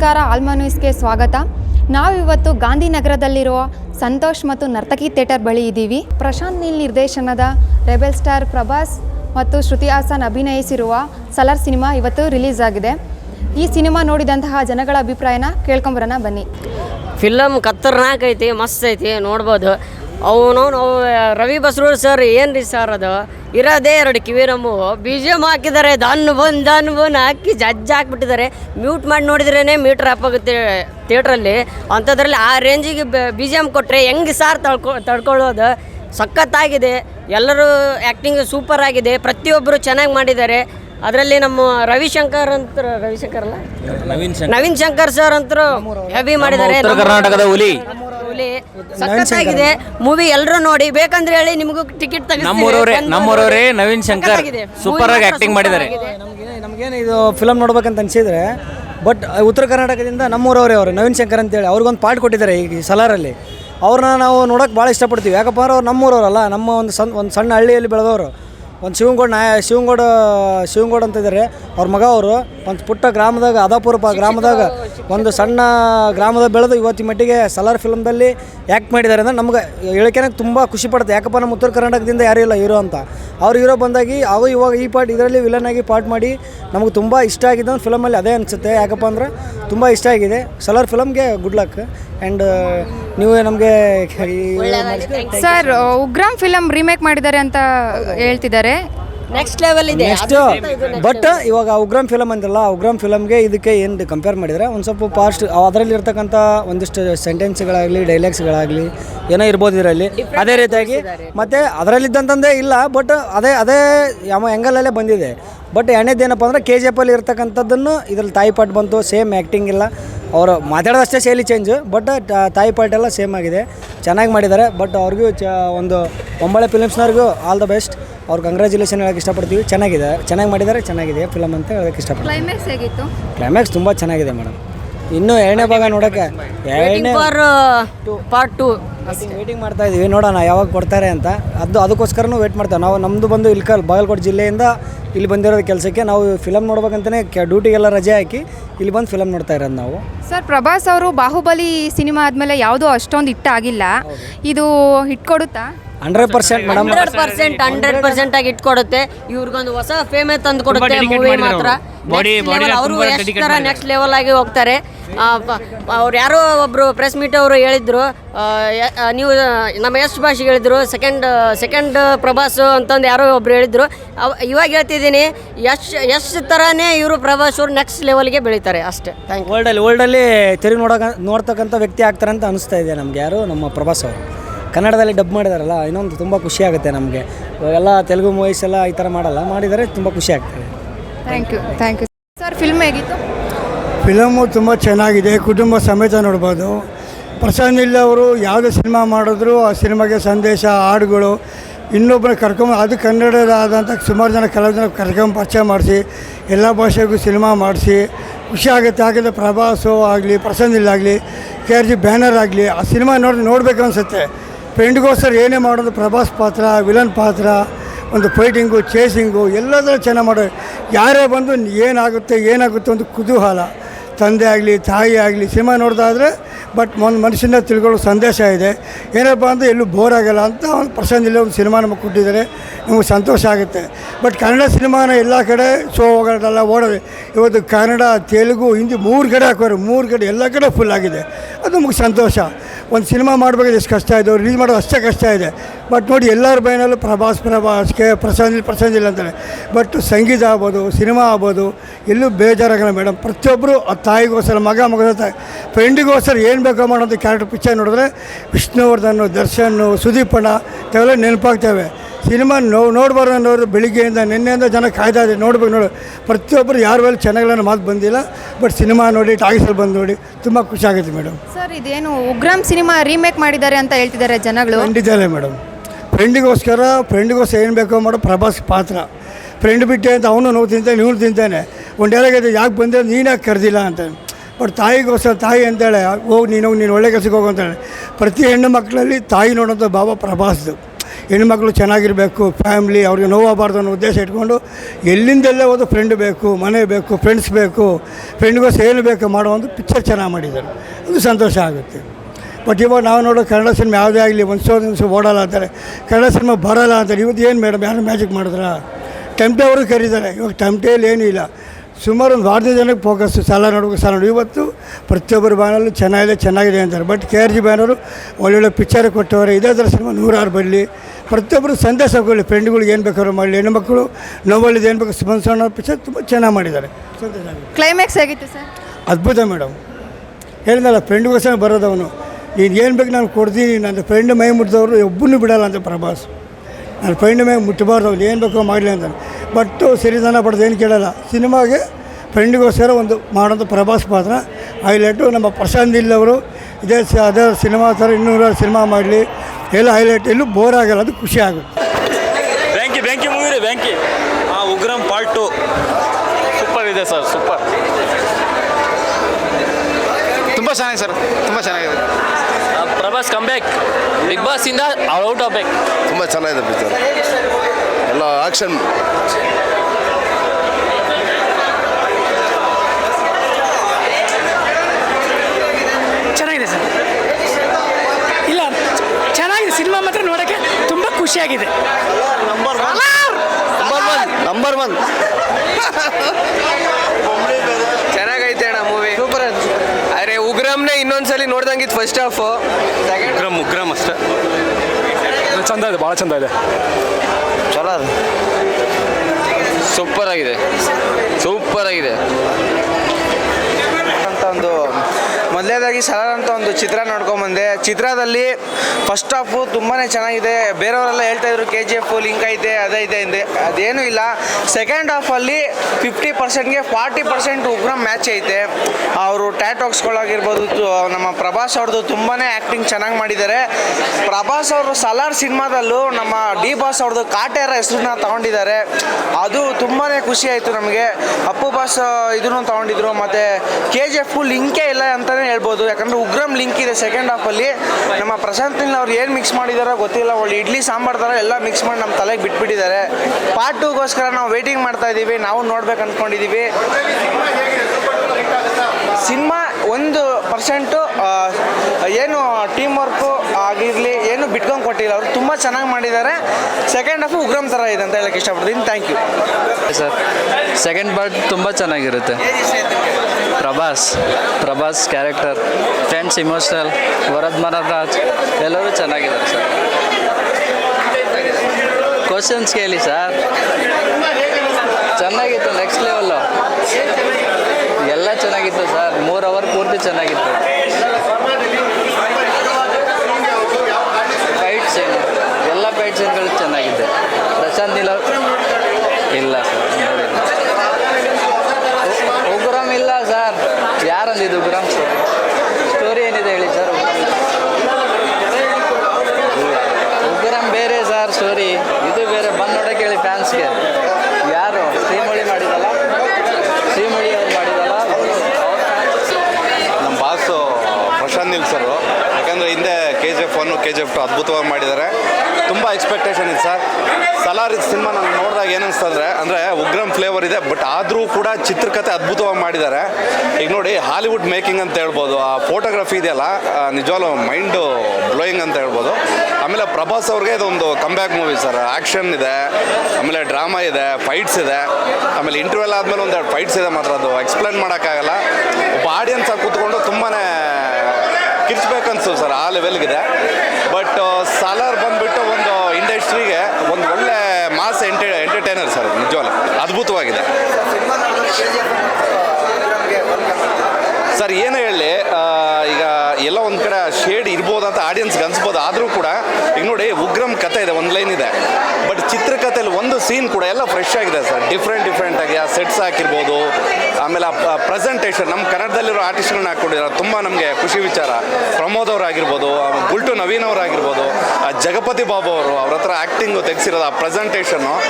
ನಮಸ್ಕಾರ, ಆಲ್ಮಾ ನ್ಯೂಸ್ಗೆ ಸ್ವಾಗತ. ನಾವಿವತ್ತು ಗಾಂಧಿನಗರದಲ್ಲಿರುವ ಸಂತೋಷ್ ಮತ್ತು ನರ್ತಕಿ ಥಿಯೇಟರ್ ಬಳಿ ಇದ್ದೀವಿ. ಪ್ರಶಾಂತ್ ನೀಲ್ ನಿರ್ದೇಶನದ ರೆಬೆಲ್ ಸ್ಟಾರ್ ಪ್ರಭಾಸ್ ಮತ್ತು ಶ್ರುತಿ ಹಾಸನ್ ಅಭಿನಯಿಸಿರುವ ಸಲರ್ ಸಿನಿಮಾ ಇವತ್ತು ರಿಲೀಸ್ ಆಗಿದೆ. ಈ ಸಿನಿಮಾ ನೋಡಿದಂತಹ ಜನಗಳ ಅಭಿಪ್ರಾಯನ ಕೇಳ್ಕೊಂಬರೋಣ ಬನ್ನಿ. ಫಿಲಮ್ ಕತ್ತರ್ನಾಕ್ ಐತಿ, ಮಸ್ತ್ ಐತಿ, ನೋಡ್ಬೋದು. ಅವನು, ಅವು, ರವಿ ಬಸ್ರೂರ್ ಸರ್ ಏನು ರೀ ಸರ್ ಅದು? ಇರೋದೇ ಎರಡು ಕಿವಿ ನಮ್ಮು. ಬಿ ಜಿ ಎಂ ಹಾಕಿದ್ದಾರೆ ದನ್ ಬನ್ ದನ್ ಬನ್ ಹಾಕಿ ಜಜ್ಜ ಹಾಕ್ಬಿಟ್ಟಿದ್ದಾರೆ. ಮ್ಯೂಟ್ ಮಾಡಿ ನೋಡಿದ್ರೇ ಮೀಟ್ರ್ ಆಗುತ್ತೆ ಥಿಯೇಟ್ರಲ್ಲಿ ಅಂಥದ್ರಲ್ಲಿ ಆ ರೇಂಜಿಗೆ ಬಿ ಜಿ ಎಂ ಕೊಟ್ಟರೆ ಹೆಂಗೆ ಸಾರ್ ತಳ್ಕೊ ತಡ್ಕೊಳ್ಳೋದು ಸಖತ್ತಾಗಿದೆ. ಎಲ್ಲರೂ ಆ್ಯಕ್ಟಿಂಗ್ ಸೂಪರ್ ಆಗಿದೆ. ಪ್ರತಿಯೊಬ್ಬರು ಚೆನ್ನಾಗಿ ಮಾಡಿದ್ದಾರೆ. ಅದರಲ್ಲಿ ನಮ್ಮ ರವಿಶಂಕರ್ ಅಂತ ರವಿಶಂಕರ್ ಅಲ್ಲ? ನವೀನ್ ನವೀನ್ ಶಂಕರ್ ಸರ್ ಅಂತರು ಹೆವಿ ಮಾಡಿದ್ದಾರೆ. ಉತ್ತರ ಕರ್ನಾಟಕದ ಹುಲಿ. ಹುಲಿ. ಸಖತ್ತಾಗಿದೆ. ಮೂವಿ ಎಲ್ಲರೂ ನೋಡಿ. ಬೇಕಂದ್ರೆ ಹೇಳಿ ನಿಮಗೂ ಟಿಕೆಟ್ ನಮ್ಮೂರವ್ರೆ ನಮ್ಮೂರವ್ರೆ ನವೀನ್ ಶಂಕರ್ ಸೂಪರ್ ಆಗಿ ಆಕ್ಟಿಂಗ್ ಮಾಡಿದ್ದಾರೆ. ನಮಗೆ ನಮಗೇನು ಇದು ಫಿಲಮ್ ನೋಡ್ಬೇಕಂತ ಅನ್ಸಿದ್ರೆ ಬಟ್ ಉತ್ತರ ಕರ್ನಾಟಕದಿಂದ ನಮ್ಮೂರವರೇ ಅವರು ನವೀನ್ ಶಂಕರ್ ಅಂತೇಳಿ ಅವ್ರಿಗೊಂದು ಪಾರ್ಟ್ ಕೊಟ್ಟಿದ್ದಾರೆ ಈಗ ಸಲಾರಲ್ಲಿ. ಅವ್ರನ್ನ ನಾವು ನೋಡೋಕೆ ಭಾಳ ಇಷ್ಟಪಡ್ತೀವಿ. ಯಾಕಪ್ಪ ಅಂದ್ರೆ ಅವ್ರು ನಮ್ಮೂರವರಲ್ಲ ನಮ್ಮ ಒಂದು ಸಣ್ಣ ಒಂದು ಸಣ್ಣ ಹಳ್ಳಿಯಲ್ಲಿ ಬೆಳೆದವರು. ಒಂದು ಶಿವಂಗೋಡ ನಾಯ ಶಿವಂಗೋಡ ಶಿವಂಗೋಡ್ ಅಂತ ಇದ್ದಾರೆ ಅವ್ರ ಮಗ ಅವರು. ಒಂದು ಪುಟ್ಟ ಗ್ರಾಮದಾಗ ಅದಾಪುರ ಗ್ರಾಮದಾಗ ಒಂದು ಸಣ್ಣ ಗ್ರಾಮದ ಬೆಳೆದು ಇವತ್ತಿನ ಮಟ್ಟಿಗೆ ಸಲಾರ್ ಫಿಲ್ಮ್ದಲ್ಲಿ ಆ್ಯಕ್ಟ್ ಮಾಡಿದ್ದಾರೆ ಅಂದ್ರೆ ನಮ್ಗೆ ಹೇಳಿಕೆನಾಗ ತುಂಬ ಖುಷಿ ಪಡುತ್ತೆ. ಯಾಕಪ್ಪ ನಮ್ಮ ಉತ್ತರ ಕರ್ನಾಟಕದಿಂದ ಯಾರೂ ಇಲ್ಲ ಹೀರೋ ಅಂತ. ಅವ್ರು ಹೀರೋ ಬಂದಾಗಿ ಅವು ಇವಾಗ ಈ ಪಾರ್ಟ್ ಇದರಲ್ಲಿ ವಿಲನ್ ಆಗಿ ಪಾರ್ಟ್ ಮಾಡಿ ನಮಗೆ ತುಂಬ ಇಷ್ಟ ಆಗಿದೆ ಒಂದು ಫಿಲಮಲ್ಲಿ ಅದೇ ಅನಿಸುತ್ತೆ. ಯಾಕಪ್ಪ ಅಂದ್ರೆ ತುಂಬ ಇಷ್ಟ ಆಗಿದೆ. ಸಲಾರ್ ಫಿಲಮ್ಗೆ ಗುಡ್ ಲಕ್ ಆ್ಯಂಡ್ ನೀವು ನಮಗೆ ಸರ್ ಉಗ್ರಾಮ್ ಫಿಲಮ್ ರೀಮೇಕ್ ಮಾಡಿದ್ದಾರೆ ಅಂತ ಹೇಳ್ತಿದ್ದಾರೆ. ನೆಕ್ಸ್ಟ್ ಲೆವೆಲ್ ಇದೆ. ನೆಕ್ಸ್ಟ್ ಬಟ್ ಇವಾಗ ಉಗ್ರಂ ಫಿಲಮ್ ಅಂದ್ರಲ್ಲ ಉಗ್ರಂ ಫಿಲಮ್ಗೆ ಇದಕ್ಕೆ ಏನು ಕಂಪೇರ್ ಮಾಡಿದರೆ ಒಂದು ಸ್ವಲ್ಪ ಪಾಸ್ಟ್ ಅದರಲ್ಲಿ ಇರ್ತಕ್ಕಂಥ ಒಂದಿಷ್ಟು ಸೆಂಟೆನ್ಸ್ಗಳಾಗಲಿ ಡೈಲಾಗ್ಸ್ಗಳಾಗಲಿ ಏನೋ ಇರ್ಬೋದು ಇದರಲ್ಲಿ. ಅದೇ ರೀತಿಯಾಗಿ ಮತ್ತು ಅದರಲ್ಲಿದ್ದಂಥದ್ದೇ ಇಲ್ಲ ಬಟ್ ಅದೇ ಅದೇ ಯಾವ ಆ್ಯಂಗಲಲ್ಲೇ ಬಂದಿದೆ. ಬಟ್ ಏನಪ್ಪ ಅಂದರೆ ಕೆ ಜಿ ಎಫಲ್ಲಿ ಇರ್ತಕ್ಕಂಥದ್ದನ್ನು ಇದ್ರಲ್ಲಿ ತಾಯಿ ಪಾಟ್ ಬಂತು ಸೇಮ್ ಆ್ಯಕ್ಟಿಂಗ್ ಇಲ್ಲ. ಅವರು ಮಾತಾಡೋದಷ್ಟೇ ಶೈಲಿ ಚೇಂಜ್ ಬಟ್ ತಾಯಿ ಪಾರ್ಟ್ ಎಲ್ಲ ಸೇಮ್ ಆಗಿದೆ. ಚೆನ್ನಾಗಿ ಮಾಡಿದ್ದಾರೆ ಬಟ್ ಅವ್ರಿಗೂ ಚ ಒಂದು ಒಂಬಳೆ ಫಿಲಿಮ್ಸ್ನವ್ರಿಗೂ ಆಲ್ ದ ಬೆಸ್ಟ್ ಅವ್ರು ಕಂಗ್ರ್ಯಾಚುಲೇಷನ್ ಹೇಳಕ್ಕೆ ಇಷ್ಟಪಡ್ತೀವಿ. ಚೆನ್ನಾಗಿದೆ. ಚೆನ್ನಾಗಿ ಮಾಡಿದ್ದಾರೆ ಚೆನ್ನಾಗಿದೆ. ಫಿಲಮ್ ಅಂತ ಹೇಳಕ್ಕೆ ಇಷ್ಟಪಡ್ತೀವಿ ಕ್ಲೈಮ್ಯಾಕ್ಸ್ ಹೇಗಿತ್ತು? ಕ್ಲೈಮ್ಯಾಕ್ಸ್ ತುಂಬ ಚೆನ್ನಾಗಿದೆ ಮೇಡಮ್ ಇನ್ನೂ ಎರಡನೇ ಭಾಗ ನೋಡೋಕೆ ಎರಡನೇ ಪಾರ್ಟ್ ಟು ವೇಟಿಂಗ್ ಮಾಡ್ತಾ ಇದ್ದೀವಿ ನೋಡೋಣ ಯಾವಾಗ ಕೊಡ್ತಾರೆ ಅಂತ. ಅದು ಅದಕ್ಕೋಸ್ಕರನೂ ವೇಟ್ ಮಾಡ್ತೇವೆ. ನಾವು ನಮ್ಮದು ಬಂದು ಇಲ್ಕಲ್ ಕಲ್ ಬಾಗಲಕೋಟೆ ಜಿಲ್ಲೆಯಿಂದ ಇಲ್ಲಿ ಬಂದಿರೋದು ಕೆಲಸಕ್ಕೆ ನಾವು ಫಿಲಮ್ ನೋಡ್ಬೇಕಂತಲೇ ಡ್ಯೂಟಿಗೆಲ್ಲ ರಜೆ ಹಾಕಿ ಇಲ್ಲಿ ಬಂದು ಫಿಲಮ್ ನೋಡ್ತಾ ಇರೋದು ನಾವು. ಸರ್ ಪ್ರಭಾಸ್ ಅವರು ಬಾಹುಬಲಿ ಸಿನಿಮಾ ಆದಮೇಲೆ ಯಾವುದೂ ಅಷ್ಟೊಂದು ಹಿಟ್ಟಾಗಿಲ್ಲ ಇದು ಹಿಟ್ ಕೊಡುತ್ತಾ? Hundred percent madam hundred percent hundred percent ಆಗಿ ಇಟ್ಕೊಡುತ್ತೆ. ಇವ್ರಿಗೊಂದು ಹೊಸ ಫೇಮೇ ತಂದು ಕೊಡುತ್ತೆ ಮೂವಿ ಮಾತ್ರ. ಅವರು ಎಷ್ಟು ಥರ ನೆಕ್ಸ್ಟ್ ಲೆವೆಲ್ ಆಗಿ ಹೋಗ್ತಾರೆ. ಅವ್ರು ಯಾರೋ ಒಬ್ರು ಪ್ರೆಸ್ ಮೀಟ್ ಅವರು ಹೇಳಿದ್ರು ನೀವು ನಮ್ಮ ಯಶ್ ಭಾಷೆಗೆ ಹೇಳಿದ್ರು ಸೆಕೆಂಡ್ ಸೆಕೆಂಡ್ ಪ್ರಭಾಸ್ ಅಂತಂದು ಯಾರೋ ಒಬ್ರು ಹೇಳಿದ್ರು. ಅವ್ ಇವಾಗ ಹೇಳ್ತಿದ್ದೀನಿ ಯಶ್ ಯಶ್ ಥರನೇ ಇವರು ಪ್ರಭಾಸ್ ಅವರು ನೆಕ್ಸ್ಟ್ ಲೆವೆಲ್ಗೆ ಬೆಳೀತಾರೆ ಅಷ್ಟೇ. ಥ್ಯಾಂಕ್ ಯು ವರ್ಲ್ಡಲ್ಲಿ ವರ್ಲ್ಡಲ್ಲಿ ತಿರುಗಿ ನೋಡೋಕೆ ನೋಡ್ತಕ್ಕಂಥ ವ್ಯಕ್ತಿ ಆಗ್ತಾರೆ ಅಂತ ಅನಿಸ್ತಾ ಇದೆ ನಮ್ಗೆ ಯಾರು? ನಮ್ಮ ಪ್ರಭಾಸ್ ಅವರು. ಕನ್ನಡದಲ್ಲಿ ಡಬ್ ಮಾಡಿದಾರಲ್ಲ ಇನ್ನೊಂದು ತುಂಬ ಖುಷಿ ಆಗುತ್ತೆ ನಮಗೆ. ಇವಾಗೆಲ್ಲ ತೆಲುಗು ಮೂವೀಸ್ ಎಲ್ಲ ಈ ಥರ ಮಾಡಲ್ಲ ಮಾಡಿದರೆ ತುಂಬ ಖುಷಿ ಆಗ್ತದೆ. Thank you thank you sir film ಹೇಗಿತ್ತು? ಫಿಲಮು ತುಂಬ ಚೆನ್ನಾಗಿದೆ ಕುಟುಂಬ ಸಮೇತ ನೋಡ್ಬೋದು. ಪ್ರಸನ್ನ ಇಲ್ಲ ಅವರು ಯಾವುದೇ ಸಿನಿಮಾ ಮಾಡಿದ್ರು ಆ ಸಿನಿಮಾಗೆ ಸಂದೇಶ ಹಾಡುಗಳು ಇನ್ನೊಬ್ಬರ ಕರ್ಕೊಂಬ ಅದು ಕನ್ನಡದಾದಂಥ ಸುಮಾರು ಜನ ಕೆಲವು ಜನ ಕರ್ಕೊಂಡು ಪರಿಚಯ ಮಾಡಿಸಿ ಎಲ್ಲ ಭಾಷೆಗೂ ಸಿನಿಮಾ ಮಾಡಿಸಿ ಖುಷಿ ಆಗುತ್ತೆ. ಹಾಗಿದ್ರೆ ಪ್ರಭಾಸು ಆಗಲಿ ಪ್ರಸನ್ನಿಲ್ ನೀಲ್ ಆಗಲಿ ಕೆ ಆರ್ ಜಿ ಬ್ಯಾನರ್ ಆಗಲಿ ಆ ಸಿನಿಮಾ ನೋಡಿ ನೋಡಬೇಕು ಅನಿಸುತ್ತೆ. ಫ್ರೆಂಡ್ಗೋಸ್ಕರ ಏನೇ ಮಾಡೋದು, ಪ್ರಭಾಸ್ ಪಾತ್ರ, ವಿಲನ್ ಪಾತ್ರ, ಒಂದು ಫೈಟಿಂಗು, ಚೇಸಿಂಗು ಎಲ್ಲದರ ಚೆನ್ನಾಗಿ ಮಾಡೋ. ಯಾರೇ ಬಂದು ಏನಾಗುತ್ತೆ ಏನಾಗುತ್ತೆ ಒಂದು ಕುತೂಹಲ. ತಂದೆ ಆಗಲಿ, ತಾಯಿ ಆಗಲಿ, ಸಿನಿಮಾ ನೋಡ್ದಾದ್ರೆ, ಬಟ್ ಒಂದು ಮನುಷ್ಯನ ತಿಳ್ಕೊಳ್ಳೋ ಸಂದೇಶ ಇದೆ. ಏನಪ್ಪ ಅಂದರೆ ಎಲ್ಲೂ ಬೋರ್ ಆಗಲ್ಲ ಅಂತ ಒಂದು ಪ್ರಸಂಗದಲ್ಲಿ ಒಂದು ಸಿನಿಮಾ ನಮಗೆ ಕೊಟ್ಟಿದ್ದಾರೆ. ನಮಗೆ ಸಂತೋಷ ಆಗುತ್ತೆ. ಬಟ್ ಕನ್ನಡ ಸಿನಿಮಾನ ಎಲ್ಲ ಕಡೆ ಶೋ ಹೋಗೋದಲ್ಲ ಓಡೋದು. ಇವತ್ತು ಕನ್ನಡ, ತೆಲುಗು, ಹಿಂದಿ ಮೂರು ಕಡೆ ಹಾಕೋರು. ಮೂರು ಕಡೆ ಎಲ್ಲ ಕಡೆ ಫುಲ್ ಆಗಿದೆ. ಅದು ನಮಗೆ ಸಂತೋಷ. ಒಂದು ಸಿನಿಮಾ ಮಾಡಬೇಕಾದ್ರೆ ಎಷ್ಟು ಕಷ್ಟ ಇದೆ ರಿಲೀಸ್ ಮಾಡೋದು ಅಷ್ಟೇ ಕಷ್ಟ ಇದೆ. ಬಟ್ ನೋಡಿ ಎಲ್ಲರ ಬೈನಲ್ಲೂ ಪ್ರಭಾಸ್ ಪ್ರಭಾಸ್, ಕೆ ಪ್ರಸಾದ್ ಇಲ್ಲ ಅಂತಾರೆ. ಬಟ್ ಸಂಗೀತ ಆಗ್ಬೋದು, ಸಿನಿಮಾ ಆಗ್ಬೋದು, ಎಲ್ಲೂ ಬೇಜಾರಾಗಲ್ಲ ಮೇಡಮ್ ಪ್ರತಿಯೊಬ್ಬರು ಆ ತಾಯಿಗೋಸ್ಕರ, ಮಗ ಮಗದ ತಾಯಿ ಫ್ರೆಂಡಿಗೋಸ್ಕರ ಏನು ಬೇಕೋ ಮಾಡೋದು ಕ್ಯಾರೆಕ್ಟರ್ ಪಿಕ್ಚರ್ ನೋಡಿದ್ರೆ ವಿಷ್ಣುವರ್ಧನ್, ದರ್ಶನ್, ಸುದೀಪಣ್ಣ, ಇವೆಲ್ಲ ನೆನಪಾಗ್ತವೆ. ಸಿನಿಮಾ ನೋ ನೋಡಬಾರ್ದು ಅನ್ನೋರು ಬೆಳಿಗ್ಗೆಯಿಂದ ನಿನ್ನೆಯಿಂದ ಜನ ಕಾಯ್ತಾ ಇದೆ ನೋಡ್ಬೇಕು ನೋಡಿ. ಪ್ರತಿಯೊಬ್ಬರು ಯಾರು ಮೇಲೆ ಚೆನ್ನಾಗಿಲ್ಲ ಮಾತು ಬಂದಿಲ್ಲ. ಬಟ್ ಸಿನಿಮಾ ನೋಡಿ ಟಾಗಿಸಲ್ಲಿ ಬಂದು ನೋಡಿ ತುಂಬ ಖುಷಿ ಆಗುತ್ತೆ ಮೇಡಮ್. ಸರ್ ಇದೇನು ಉಗ್ರಾಮ್ ಸಿನಿಮಾ ರೀಮೇಕ್ ಮಾಡಿದ್ದಾರೆ ಅಂತ ಹೇಳ್ತಿದ್ದಾರೆ ಜನಗಳು. ಖಂಡಿತಾನೆ ಮೇಡಮ್. ಫ್ರೆಂಡಿಗೋಸ್ಕರ ಫ್ರೆಂಡಿಗೋಸ್ಕರ ಏನು ಬೇಕೋ ಮಾಡೋ ಪ್ರಭಾಸ್ ಪಾತ್ರ. ಫ್ರೆಂಡ್ ಬಿಟ್ಟೆ ಅಂತ ಅವನು ನೋವು ತಿಂತಾನೆ ಇವನು ತಿಂತಾನೆ. ಒಂದು ಹೇಳಾಗಿದೆ ಯಾಕೆ ಬಂದೆ ಯಾಕೆ ಕರೆದಿಲ್ಲ ಅಂತ. ಬಟ್ ತಾಯಿಗೋಸ್ಕರ ತಾಯಿ ಅಂತೇಳೆ ಹೋಗಿ ನೀನು ಹೋಗಿ ನೀನು ಒಳ್ಳೆ ಕೆಲಸಕ್ಕೆ ಹೋಗು ಅಂತೇಳೆ. ಪ್ರತಿ ಹೆಣ್ಣು ಮಕ್ಕಳಲ್ಲಿ ತಾಯಿ ನೋಡೋಂಥ ಭಾವ ಪ್ರಭಾಸ್ದು. ಹೆಣ್ಮಕ್ಳು ಚೆನ್ನಾಗಿರಬೇಕು ಫ್ಯಾಮ್ಲಿ ಅವ್ರಿಗೆ ನೋವಾಗಬಾರ್ದು ಅನ್ನೋ ಉದ್ದೇಶ ಇಟ್ಕೊಂಡು ಎಲ್ಲಿಂದೆಲ್ಲೇ ಹೋದ್ರು ಫ್ರೆಂಡ್ ಬೇಕು, ಮನೆ ಬೇಕು ಫ್ರೆಂಡ್ಸ್ ಬೇಕು ಫ್ರೆಂಡ್ಗೋಸ್ ಏನು ಬೇಕು ಮಾಡೋ ಒಂದು ಪಿಕ್ಚರ್ ಚೆನ್ನಾಗಿ ಮಾಡಿದ್ದಾರೆ. ಅದು ಸಂತೋಷ ಆಗುತ್ತೆ. ಬಟ್ ಇವಾಗ ನಾವು ನೋಡೋ ಕನ್ನಡ ಸಿನಿಮಾ ಯಾವುದೇ ಆಗಲಿ, ಒಂದು ಸೋ ನಿಮಿಷ ಓಡಲ್ಲ ಅಂತಾರೆ. ಕನ್ನಡ ಸಿನಿಮಾ ಬರಲ್ಲ ಅಂತಾರೆ. ಇವತ್ತು ಏನು ಮೇಡಮ್ ಯಾರು ಮ್ಯಾಜಿಕ್ ಮಾಡಿದ್ರಾ? ಟೆಂಪೆ ಅವರು ಕರೀತಾರೆ. ಇವಾಗ ಟೆಂಪ್ಟೇಲಿ ಏನೂ ಇಲ್ಲ. ಸುಮಾರು ಒಂದು ವಾರದ ಜನಕ್ಕೆ ಫೋಕಸ್ ಸಾಲ ನೋಡಬೇಕು, ಸಾಲ ನೋಡಿ ಇವತ್ತು ಪ್ರತಿಯೊಬ್ಬರು ಬ್ಯಾನಲ್ಲೂ ಚೆನ್ನಾಗಿದೆ ಚೆನ್ನಾಗಿದೆ ಅಂತಾರೆ. But K R G banner ಒಳ್ಳೊಳ್ಳೆ ಪಿಕ್ಚರ್ ಕೊಟ್ಟವರೆ. ಇದೇ ಥರ ಸಿನಿಮಾ ನೂರಾರು ಬರಲಿ. ಪ್ರತಿಯೊಬ್ಬರು ಸಂದೇಶ ಕೊಡಲಿ. ಫ್ರೆಂಡ್ಗಳಿಗೆ ಏನು ಬೇಕಾದ್ರೂ ಮಾಡಲಿ. ಮಕ್ಕಳು ನೋವಲ್ಲಿದ್ದು ಏನು ಬೇಕು ಸ್ಪಂದಿಸೋಣ ಪಿಕ್ಚರ್ ತುಂಬ ಚೆನ್ನಾಗಿ ಮಾಡಿದ್ದಾರೆ. ಸಂತೋಷ ಆಗಿದೆ. ಕ್ಲೈಮ್ಯಾಕ್ಸ್ ಆಗಿತ್ತು ಸರ್? ಅದ್ಭುತ ಮೇಡಮ್. ಹೇಳಿದಲ್ಲ ಫ್ರೆಂಡ್ಗೋಸ್ಕರ ಬರೋದು ಅವನು ನೀನು ಏನು ಬೇಕು ನಾನು ಕೊಡ್ತೀನಿ. ನನ್ನ ಫ್ರೆಂಡ್ ಮೈ ಮುಟ್ಟಿದವರು ಒಬ್ಬನು ಬಿಡಲ್ಲ ಅಂತ ಪ್ರಭಾಸ್. ನನ್ನ ಫ್ರೆಂಡ್ ಮೈ ಮುಟ್ಟಬಾರ್ದು ಅವ್ನು ಏನು ಬೇಕೋ ಮಾಡಲಿ ಅಂತ ಬಟ್ಟು ಸಿರಿದಾನ ಪಡೆದು ಏನು ಕೇಳಲ್ಲ. ಸಿನಿಮಾಗೆ ಫ್ರೆಂಡ್ಗೋಸ್ಕರ ಒಂದು ಮಾಡೋದು ಪ್ರಭಾಸ್ ಪಾತ್ರ. ಹೈಲೈಟು. ನಮ್ಮ ಪ್ರಶಾಂತ್ ನಿಲ್ ಅವರು ಇದೇ ಸ ಅದೇ ಸಿನಿಮಾ ಥರ ಇನ್ನೂರಾರು ಸಿನಿಮಾ ಮಾಡಲಿ. ಎಲ್ಲ ಹೈಲೈಟ್ ಎಲ್ಲೂ ಬೋರ್ ಆಗಲ್ಲ ಅದು ಖುಷಿ ಆಗುತ್ತೆ. ಬ್ಯಾಂಕಿ ಬ್ಯಾಂಕಿ ಮೂವಿ ರೀ ಬ್ಯಾಂಕಿ ಆ ಉಗ್ರಂ ಪಾರ್ಟ್ ಟು ಸೂಪರ್ ಇದೆ ಸರ್ ಸೂಪರ್ ತುಂಬ ಚೆನ್ನಾಗಿದೆ ಸರ್ ತುಂಬ ಚೆನ್ನಾಗಿದೆ. Prabhas come back big boss ಇಂದ ಔಟ್ ಆಫ್ ಬ್ಯಾಕ್ ತುಂಬ ಚೆನ್ನಾಗಿದೆ ಪಿಕ್ಚರ್ ಎಲ್ಲ ಆಕ್ಷನ್ ಚೆನ್ನಾಗಿದೆ ಸರ್ ಇಲ್ಲ ಚೆನ್ನಾಗಿದೆ ಸಿನಿಮಾ ಮಾತ್ರ ನೋಡೋಕ್ಕೆ ತುಂಬ ಖುಷಿಯಾಗಿದೆ. ನಂಬರ್ ಒನ್ ಚೆನ್ನಾಗೈತೆ ಅಣ್ಣ ಮೂವಿ ಸೂಪರ್ ಅರೆ ಉಗ್ರಮ್ನೇ ಇನ್ನೊಂದ್ಸಲಿ ನೋಡ್ದಂಗಿತ್ತು ಫಸ್ಟ್ ಹಾಫ್ ಉಗ್ರಮ್ ಉಗ್ರಮ್ ಅಷ್ಟೇ. ಚಂದ ಇದೆ ಭಾಳ ಚಂದ ಇದೆ. ಚಲೋ ಅದು. ಸೂಪರ್ ಆಗಿದೆ. ಸೂಪರ್ ಆಗಿದೆ. ಅಂತ ಒಂದು ಮೊದಲನೇದಾಗಿ ಸಲಾರ್ ಅಂತ ಒಂದು ಚಿತ್ರ ನೋಡ್ಕೊಂಬಂದೆ. ಚಿತ್ರದಲ್ಲಿ ಫಸ್ಟ್ ಹಾಫು ತುಂಬಾ ಚೆನ್ನಾಗಿದೆ. ಬೇರೆಯವರೆಲ್ಲ ಹೇಳ್ತಾ ಇದ್ರು ಕೆ ಜಿ ಎಫ್ ಲಿಂಕ್ ಐತೆ ಅದೈತೆ ಹಿಂದೆ ಅದೇನೂ ಇಲ್ಲ. ಸೆಕೆಂಡ್ ಹಾಫಲ್ಲಿ ಫಿಫ್ಟಿ ಪರ್ಸೆಂಟ್ಗೆ ಫಾರ್ಟಿ ಪರ್ಸೆಂಟ್ ಉಗ್ರ ಮ್ಯಾಚ್ ಐತೆ. ಅವರು ಟ್ಯಾಟಾಕ್ಸ್ಗಳಾಗಿರ್ಬೋದು ನಮ್ಮ ಪ್ರಭಾಸ್ ಅವ್ರದ್ದು ತುಂಬಾ ಆ್ಯಕ್ಟಿಂಗ್ ಚೆನ್ನಾಗಿ ಮಾಡಿದ್ದಾರೆ. ಪ್ರಭಾಸ್ ಅವರು ಸಲಾರ್ ಸಿನಿಮಾದಲ್ಲೂ ನಮ್ಮ ಡಿ ಬಾಸ್ ಅವ್ರದ್ದು ಕಾಟೇರ ಹೆಸರನ್ನ ತಗೊಂಡಿದ್ದಾರೆ. ಅದು ತುಂಬಾ ಖುಷಿ ಆಯಿತು ನಮಗೆ. ಅಪ್ಪು ಬಾಸ್, ಇದನ್ನು ತಗೊಂಡಿದ್ರು. ಮತ್ತು ಕೆ ಜಿ ಎಫ್ ಲಿಂಕೇ ಇಲ್ಲ ಅಂತಲೇ ಹೇಳ್ಬೋದು. ಯಾಕಂದರೆ ಉಗ್ರಂ ಲಿಂಕ್ ಇದೆ ಸೆಕೆಂಡ್ ಹಾಫಲ್ಲಿ ನಮ್ಮ ಪ್ರಶಾಂತ್ ನಿಲ್ ಅವ್ರು ಏನು ಮಿಕ್ಸ್ ಮಾಡಿದಾರೋ ಗೊತ್ತಿಲ್ಲ. ಒಳ್ಳೆ ಇಡ್ಲಿ, ಸಾಂಬಾರ್ ಥರ ಎಲ್ಲ ಮಿಕ್ಸ್ ಮಾಡಿ ನಮ್ಮ ತಲೆಗೆ ಬಿಟ್ಬಿಟ್ಟಿದ್ದಾರೆ. ಪಾರ್ಟ್ ಟೂಗೋಸ್ಕರ ನಾವು ವೇಟಿಂಗ್ ಮಾಡ್ತಾ ಇದ್ದೀವಿ ನಾವು ನೋಡ್ಬೇಕು ಅಂದ್ಕೊಂಡಿದ್ದೀವಿ ಸಿನಿಮಾ ಒಂದು ಪರ್ಸೆಂಟು ಏನು ಟೀಮ್ ವರ್ಕು ಆಗಿರಲಿ, ಏನು ಬಿಟ್ಕೊಂಡು ಕೊಟ್ಟಿಲ್ಲ. ಅವರು ತುಂಬ ಚೆನ್ನಾಗಿ ಮಾಡಿದ್ದಾರೆ. ಸೆಕೆಂಡ್ ಹಾಫ್ ಉಗ್ರಂ ಥರ ಇದೆ ಅಂತ ಹೇಳಕ್ಕೆ ಇಷ್ಟಪಡ್ತೀನಿ. Thank you sir second part ತುಂಬ ಚೆನ್ನಾಗಿರುತ್ತೆ. Prabhas Prabhas character friends emotional ವರದ್ ಮರದ್ರಾಜ್ ಎಲ್ಲರೂ ಚೆನ್ನಾಗಿದ್ದಾರೆ ಸರ್ ಕ್ವಶನ್ಸ್ ಕೇಳಿ ಸರ್ ಚೆನ್ನಾಗಿತ್ತು ನೆಕ್ಸ್ಟ್ ಲೆವೆಲ್ಲು ಎಲ್ಲ ಚೆನ್ನಾಗಿತ್ತು ಸರ್ ಮೂರು ಅವರ್ ಪೂರ್ತಿ ಚೆನ್ನಾಗಿತ್ತು ಫೈಟ್ ಸೀನ್ ಎಲ್ಲ ಫೈಟ್ ಸೀನ್ಗಳು ಚೆನ್ನಾಗಿದೆ ಪ್ರಶಾಂತ್ ನೀಲ್ ಅವ್ರು ಇಲ್ಲ ಸರ್ ನೋಡಿಲ್ಲ ಉ- ಉಗ್ರಂ ಇಲ್ಲ ಸರ್ ಯಾರಂದಿದ್ದು ಉಗ್ರಂ ಸ್ಟೋರಿ ಸ್ಟೋರಿ ಏನಿದೆ ಹೇಳಿ ಸರ್ ಉಗ್ರಂ ಬೇರೆ ಸರ್ ಸ್ಟೋರಿ ಇದು ಬೇರೆ ಬಂದು ಯಾರು? ಶ್ರೀಮೊಳಿ ಮಾಡಿದಲ್ಲ? ಶ್ರೀಮೊಳಿ ಅವ್ರು ಮಾಡಿದಲ್ಲ? ನಮ್ಮ ಬಾಸು ಪ್ರಶಾಂತ್ ನಿಲ್ಸರು. ಯಾಕಂದರೆ ಹಿಂದೆ K G F one K G F two ಅದ್ಭುತವಾಗಿ ಮಾಡಿದ್ದಾರೆ. ತುಂಬ ಎಕ್ಸ್ಪೆಕ್ಟೇಷನ್ ಇದೆ ಸರ್. ಸಲಾರ್ ಸಿನಿಮಾ ನಾನು ನೋಡಿದಾಗ ಏನು ಅನಿಸ್ತಂದ್ರೆ ಅಂದರೆ ಉಗ್ರಂ ಫ್ಲೇವರ್ ಇದೆ ಬಟ್ ಆದರೂ ಕೂಡ ಚಿತ್ರಕಥೆ ಅದ್ಭುತವಾಗಿ ಮಾಡಿದ್ದಾರೆ. ಈಗ ನೋಡಿ ಹಾಲಿವುಡ್ ಮೇಕಿಂಗ್ ಅಂತ ಹೇಳ್ಬೋದು, ಆ ಫೋಟೋಗ್ರಫಿ ಇದೆಯಲ್ಲ ನಿಜವಾಗ್ಲು ಮೈಂಡು ಬ್ಲೋಯಿಂಗ್ ಅಂತ ಹೇಳ್ಬೋದು. ಆಮೇಲೆ ಪ್ರಭಾಸ್ ಅವ್ರಿಗೆ ಇದೊಂದು ಕಂಬ್ಯಾಕ್ ಮೂವಿ ಸರ್. ಆ್ಯಕ್ಷನ್ ಇದೆ, ಆಮೇಲೆ ಡ್ರಾಮಾ ಇದೆ ಫೈಟ್ಸ್ ಇದೆ. ಆಮೇಲೆ ಇಂಟರ್ವ್ಯೂಲ್ ಆದಮೇಲೆ ಒಂದೆರಡು ಫೈಟ್ಸ್ ಇದೆ ಮಾತ್ರ ಅದು. ಎಕ್ಸ್ಪ್ಲೇನ್ ಮಾಡೋಕ್ಕಾಗಲ್ಲ. ಒಬ್ಬ ಆಡಿಯನ್ಸ್ ಆಗಿ ಕೂತ್ಕೊಂಡು ತುಂಬಾ ಕಿರ್ಚ್ಬೇಕನ್ಸು ಸರ್, ಆ ಲೆವೆಲ್ಗಿದೆ ಬಟ್ ಸಾಲಾರ್ ಒಂದು ಇಂಡಸ್ಟ್ರಿಗೆ ಒಂದು ಒಳ್ಳೆ ಮಾಸ್ ಎಂಟೆ ಎಂಟರ್ಟೈನರ್ ಸರ್, ನಿಜವಾಗ್ಲೂ. ಅದ್ಭುತವಾಗಿದೆ. ಸರ್, ಏನು ಹೇಳಿ ಈಗ ಎಲ್ಲ ಒಂದು ಕಡೆ ಶೇಡ್ ಇರ್ಬೋದು ಅಂತ ಆಡಿಯನ್ಸ್ಗೆ ಅನ್ಸ್ಬೋದು ಆದರೂ ಕೂಡ, ಈಗ ನೋಡಿ, ಉಗ್ರಂ ಕತೆ ಇದೆ, ಒಂದು ಲೈನ್ ಇದೆ. ಬಟ್ ಚಿತ್ರಕಥೆಯಲ್ಲಿ ಒಂದು ಸೀನ್ ಕೂಡ ಎಲ್ಲ ಫ್ರೆಶ್ ಆಗಿದೆ ಸರ್. ಡಿಫ್ರೆಂಟ್ ಡಿಫ್ರೆಂಟ್ ಆಗಿ ಆ ಸೆಟ್ಸ್ ಹಾಕಿರ್ಬೋದು ಆಮೇಲೆ ಆ ಪ್ರೆಸೆಂಟೇಷನ್ ನಮ್ಮ ಕನ್ನಡದಲ್ಲಿರೋ ಆರ್ಟಿಸ್ಟ್ಗಳನ್ನ ಹಾಕ್ಕೊಂಡಿದ್ದಾರೆ ತುಂಬ ನಮಗೆ ಖುಷಿ ವಿಚಾರ. ಪ್ರಮೋದ್ ಅವರಾಗಿರ್ಬೋದು ಗುಲ್ಟು ನವೀನ್ ಅವರಾಗಿರ್ಬೋದು, ಆ, ಜಗಪತಿ ಬಾಬು ಅವರು, ಅವ್ರ ಹತ್ರ ಆ್ಯಕ್ಟಿಂಗು ತೆಗೆಸಿರೋದು ಆ ಪ್ರೆಸೆಂಟೇಷನ್ನು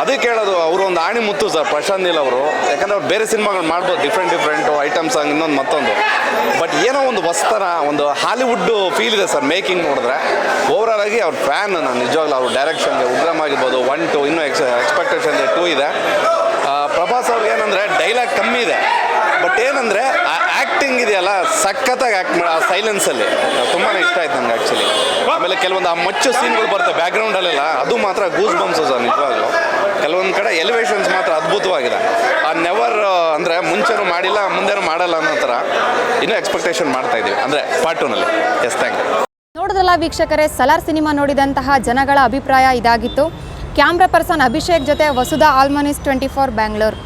ಅದಕ್ಕೆ ಹೇಳೋದು ಅವರು ಒಂದು ಆಣಿ ಮುತ್ತು ಸರ್, ಪ್ರಶಾಂತ್ ನೀಲ್ ಅವರು. ಯಾಕಂದರೆ ಅವ್ರು ಬೇರೆ ಸಿನಿಮಾಗಳು ಮಾಡ್ಬೋದು ಡಿಫ್ರೆಂಟ್ ಡಿಫ್ರೆಂಟು ಐಟಮ್ ಸಾಂಗ್ ಇನ್ನೊಂದು ಮತ್ತೊಂದು. ಬಟ್ ಏನೋ ಒಂದು ಹೊಸ್ತರ ಒಂದು ಹಾಲಿವುಡ್ ಫೀಲ್ ಇದೆ ಸರ್ ಮೇಕಿಂಗ್ ನೋಡಿದ್ರೆ. ಓವರಾಲ್ ಆಗಿ ಅವ್ರ ಫ್ಯಾನ್ ನಾನು ನಿಜವಾಗ್ಲೂ ಅವ್ರ ಡೈರೆಕ್ಷನ್ಗೆ ಉಗ್ರಮ್ ಆಗಿರ್ಬೋದು ಒನ್ ಟು ಇನ್ನೂ ಎಕ್ಸ್ ಎಕ್ಸ್ಪೆಕ್ಟೇಷನ್ ಟೂ ಇದೆ. ಏನಂದರೆ ಡೈಲಾಗ್ ಕಮ್ಮಿ ಇದೆ. ಬಟ್ ಏನಂದರೆ, ಆ ಆ್ಯಕ್ಟಿಂಗ್ ಇದೆಯಲ್ಲ, ಸಖತ್ತಾಗಿ ಆ್ಯಕ್ಟ್ ಮಾಡಿ ಆ ಸೈಲೆನ್ಸಲ್ಲಿ ತುಂಬಾ ಇಷ್ಟ ಆಯ್ತು ನನಗೆ ಆ್ಯಕ್ಚುಲಿ ಆಮೇಲೆ ಕೆಲವೊಂದು ಆ ಮಚ್ಚು ಸೀನ್ಗಳು ಬರ್ತವೆ ಬ್ಯಾಕ್ಗ್ರೌಂಡಲ್ಲೆಲ್ಲ ಅದು ಮಾತ್ರ ಗೂಸ್ ಬಂಪ್ಸು ಸರ್ ನಿಜವಾಗ್ಲೂ. ಕೆಲವೊಂದು ಕಡೆ ಎಲಿವೇಶನ್ಸ್ ಮಾತ್ರ ಅದ್ಭುತವಾಗಿದೆ. ಆ ನೆವರ್ ಅಂದರೆ ಮುಂಚೆನೂ ಮಾಡಿಲ್ಲ, ಮುಂದೆನೂ ಮಾಡಲ್ಲ ಅನ್ನೋ ಥರ ಇನ್ನೂ ಎಕ್ಸ್ಪೆಕ್ಟೇಷನ್ ಮಾಡ್ತಾ ಇದ್ದೀವಿ ಅಂದರೆ ಪಾರ್ಟ್ ಟೂನಲ್ಲಿ ಎಸ್ ಥ್ಯಾಂಕ್ ಯು ನೋಡಿದ್ರಲ್ಲ ವೀಕ್ಷಕರೇ ಸಲಾರ್ ಸಿನಿಮಾ ನೋಡಿದಂತಹ ಜನಗಳ ಅಭಿಪ್ರಾಯ ಇದಾಗಿತ್ತು. ಕ್ಯಾಮ್ರಾ ಪರ್ಸನ್ ಅಭಿಷೇಕ್ ಜೊತೆ ವಸುಧಾ ಆಲ್ಮನಿಸ್ ಟ್ವೆಂಟಿ ಫೋರ್ ಬ್ಯಾಂಗ್ಳೂರ್